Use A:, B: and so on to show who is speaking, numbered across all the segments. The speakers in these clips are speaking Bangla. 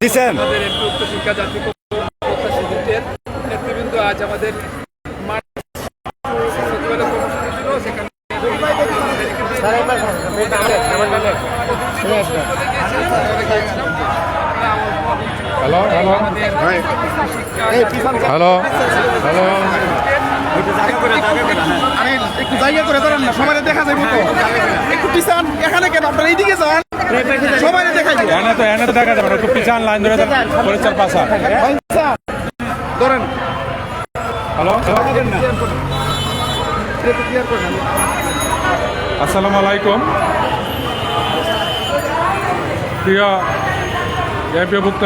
A: দিচ্ছেন
B: নেতৃবৃন্দ আজ আমাদের
C: হ্যালো হ্যালো। Hello hello.
D: আরে একটু জায়গা করে ধরেন না সবাই দেখা যাবে একটু পিছান এখানে কেন? আপনারা এইদিকে যান। সবাই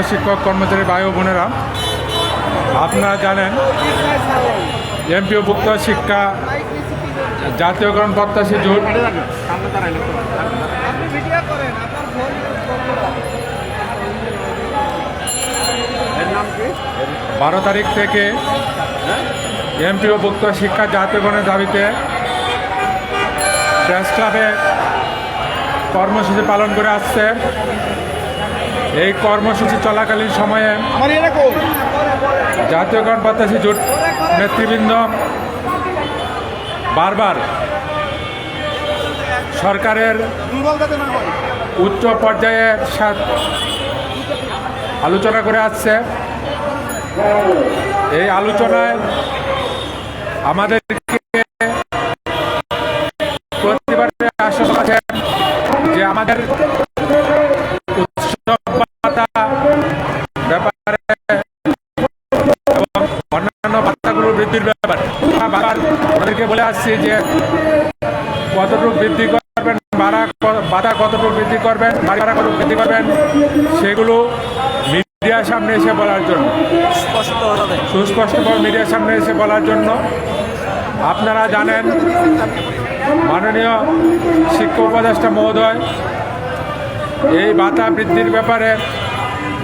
C: শিক্ষক কর্মচারী ভাই বোনেরা আপনারা জানেন এমপিওভুক্ত শিক্ষা জাতীয়করণ প্রত্যাশী জোট বারো তারিখ থেকে এমপিওভুক্ত শিক্ষা জাতীয়করণের দাবিতে প্রেস ক্লাবে কর্মসূচি পালন করে আসছে। এই কর্মসূচি চলাকালীন সময়ে জাতীয়করণ প্রত্যাশী জোট নেতৃবৃন্দ বারবার সরকারের উচ্চ পর্যায়ে সাথ আলোচনা করে আসছে। এই আলোচনায় আমাদেরকে প্রতিবারে যে আমাদের ব্যাপারে এবং অন্যান্য ভাতাগুলো বৃদ্ধির ব্যাপারে। আমরা বারবার আমাদেরকে বলে আসছি যে কতটুকু বৃদ্ধি করবেন ভাড়া ভাড়া কতটুকু বৃদ্ধি করবেন ভাড়া কতটুকু বৃদ্ধি করবেন সেগুলো মিডিয়ার সামনে এসে বলার জন্য। সুস্পষ্টভাবে মিডিয়ার সামনে এসে বলার জন্য আপনারা জানেন মাননীয় শিক্ষক উপদেষ্টা মহোদয় এই ভাতা বৃদ্ধির ব্যাপারে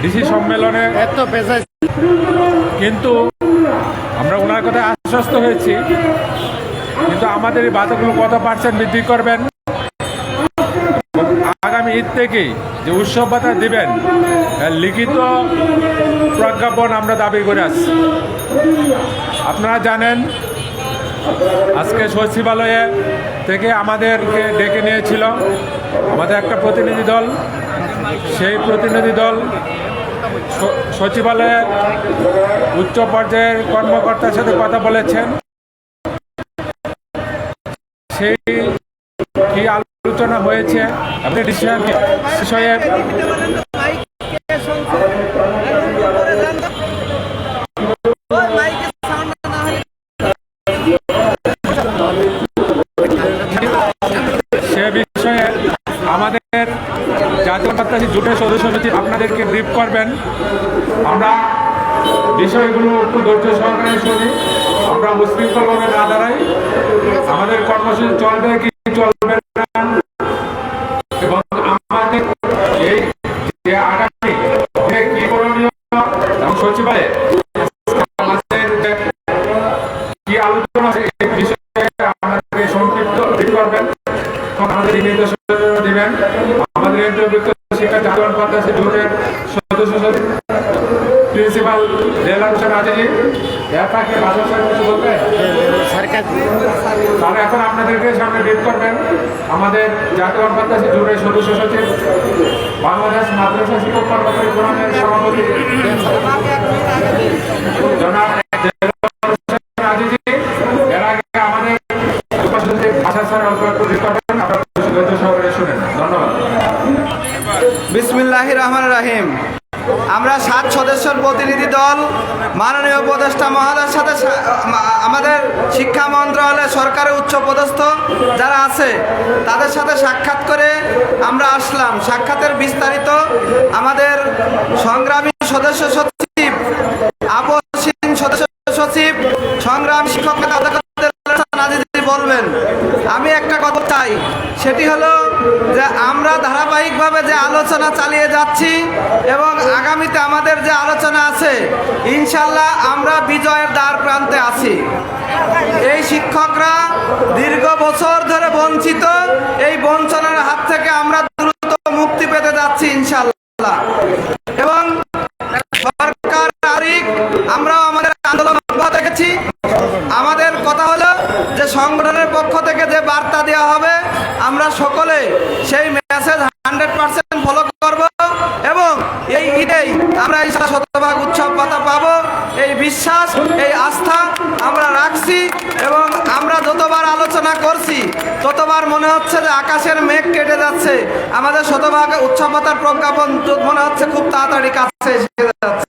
C: ডিসি সম্মেলনে
D: এত পেশায়
C: কিন্তু আমরা ওনার কথায় আশ্বস্ত হয়েছি। কিন্তু আমাদের এই ভাতাগুলো কত পার্সেন্ট বৃদ্ধি করবেন? আগামী ঈদ থেকেই যে উৎসব ভাতা দিবেন লিখিত প্রজ্ঞাপন আমরা দাবি করে আসছি। আপনারা জানেন, আজকে সচিবালয়ে থেকে আমাদেরকে ডেকে নিয়েছিল আমাদের একটা প্রতিনিধি দল। সেই প্রতিনিধি দল সচিবালয়ে উচ্চ পর্যায়ের কর্মকর্তার সাথে কথা বলেছেন। সেই কি আলোচনা হয়েছে? আপনি ডিসিশন সে বিষয়ে আমাদের জাতীয় প্রত্যাশী জোটের সদস্য সচিব আপনাদেরকে ব্রিফ করবেন। আমরা বিষয়গুলো একটু ধৈর্য সহকারে শুনি। আমরা উশৃঙ্খলভাবে না দাঁড়াই, আমাদের কর্মসূচি চলবে কি চলবে না? এবং আমাদের এই যে আগামী কি করণীয় সচিবালয়ে আমাদের কি আলোচনা আমাদের শিক্ষা প্রত্যাশী জোটের তাহলে এখন আপনাদেরকে সামনে ব্রিফ করবেন। আমাদের জাতীয় প্রত্যাশী জোটের সদস্য সচিব বাংলাদেশ মাদ্রাসা শিক্ষক কর্মচারী ফোরামের সভাপতি জনাব
E: বিসমিল্লাহ রহমান রাহিম। আমরা সাত সদস্যের প্রতিনিধি দল মাননীয় উপদেষ্টা মহোদয়ের সাথে আমাদের শিক্ষা মন্ত্রণালয় সরকারের উচ্চ পদস্থ যারা আছে তাদের সাথে সাক্ষাৎ করে আমরা আসলাম সাক্ষাতের বিস্তারিত আমাদের সংগ্রামী সদস্য সচিব আপসীন সদস্য সচিব সংগ্রাম শিক্ষক বলবেন আমি একটা কথা চাই সেটি হলো যে আমরা ধারাবাহিকভাবে যে আলোচনা চালিয়ে যাচ্ছি এবং আগামীতে আমাদের যে আলোচনা আছে, ইনশাল্লাহ আমরা বিজয়ের দ্বার প্রান্তে আছি। এই শিক্ষকরা দীর্ঘ বছর ধরে বঞ্চিত, এই বঞ্চনার হাত থেকে আমরা দ্রুত মুক্তি পেতে যাচ্ছি ইনশাল্লাহ। এবং সরকার আমরা আমরা এই শতভাগ উৎসব পাতা পাবো। এই বিশ্বাস, এই আস্থা আমরা রাখছি এবং আমরা যতবার আলোচনা করছি, ততবার মনে হচ্ছে যে আকাশের মেঘ কেটে যাচ্ছে। আমাদের শতভাগ উৎসব পাতার প্রজ্ঞাপন মনে হচ্ছে খুব তাড়াতাড়ি কাছে এসে যাচ্ছে